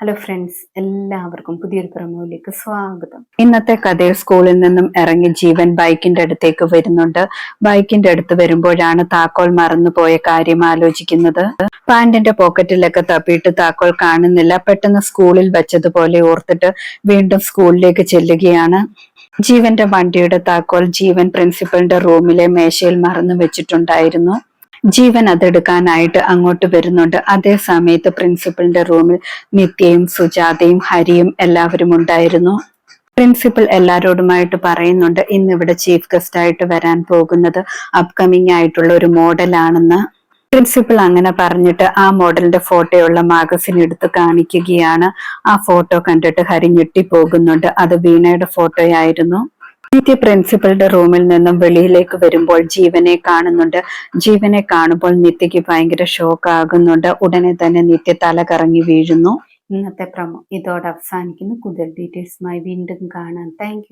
Hello friends എല്ലാവർക്കും പുതിയൊരു പ്രമോയിലേക്ക് സ്വാഗതം. ഇന്നത്തെ കഥയിൽ സ്കൂളിൽ നിന്നും ഇറങ്ങി ജീവൻ ബൈക്കിന്റെ അടുത്തേക്ക് വരുന്നുണ്ട്. ബൈക്കിന്റെ അടുത്ത് വരുമ്പോഴാണ് താക്കോൽ മറന്നുപോയ കാര്യം ആലോചിക്കുന്നത്. പാന്റിന്റെ പോക്കറ്റിലൊക്കെ തപ്പിയിട്ട് താക്കോൽ കാണുന്നില്ല. പെട്ടെന്ന് സ്കൂളിൽ വെച്ചതുപോലെ ഓർത്തിട്ട് വീണ്ടും സ്കൂളിലേക്ക് ചെല്ലുകയാണ്. ജീവന്റെ വണ്ടിയുടെ താക്കോൽ ജീവൻ പ്രിൻസിപ്പലിന്റെ റൂമിലെ മേശയിൽ മറന്നു വെച്ചിട്ടുണ്ടായിരുന്നു. ജീവൻ അതെടുക്കാനായിട്ട് അങ്ങോട്ട് വരുന്നുണ്ട്. അതേ സമയത്ത് പ്രിൻസിപ്പളിന്റെ റൂമിൽ നിത്യയും സുജാതയും ഹരിയും എല്ലാവരും ഉണ്ടായിരുന്നു. പ്രിൻസിപ്പൽ എല്ലാരോടുമായിട്ട് പറയുന്നുണ്ട് ഇന്ന് ഇവിടെ ചീഫ് ഗസ്റ്റ് ആയിട്ട് വരാൻ പോകുന്നത് അപ്കമിങ് ആയിട്ടുള്ള ഒരു മോഡലാണെന്ന്. പ്രിൻസിപ്പൽ അങ്ങനെ പറഞ്ഞിട്ട് ആ മോഡലിന്റെ ഫോട്ടോയുള്ള മാഗസിൻ എടുത്ത് കാണിക്കുകയാണ്. ആ ഫോട്ടോ കണ്ടിട്ട് ഹരി ഞെട്ടിപ്പോകുന്നുണ്ട്. അത് വീണയുടെ ഫോട്ടോയായിരുന്നു. നിത്യ പ്രിൻസിപ്പളുടെ റൂമിൽ നിന്നും വെളിയിലേക്ക് വരുമ്പോൾ ജീവനെ കാണുന്നുണ്ട്. ജീവനെ കാണുമ്പോൾ നിത്യക്ക് ഭയങ്കര ഷോക്ക് ആകുന്നുണ്ട്. ഉടനെ തന്നെ നിത്യ തല കറങ്ങി വീഴുന്നു. ഇന്നത്തെ പ്രമോ ഇതോടെ അവസാനിക്കുന്നു. കൂടുതൽ ഡീറ്റെയിൽസുമായി വീണ്ടും കാണാം. താങ്ക്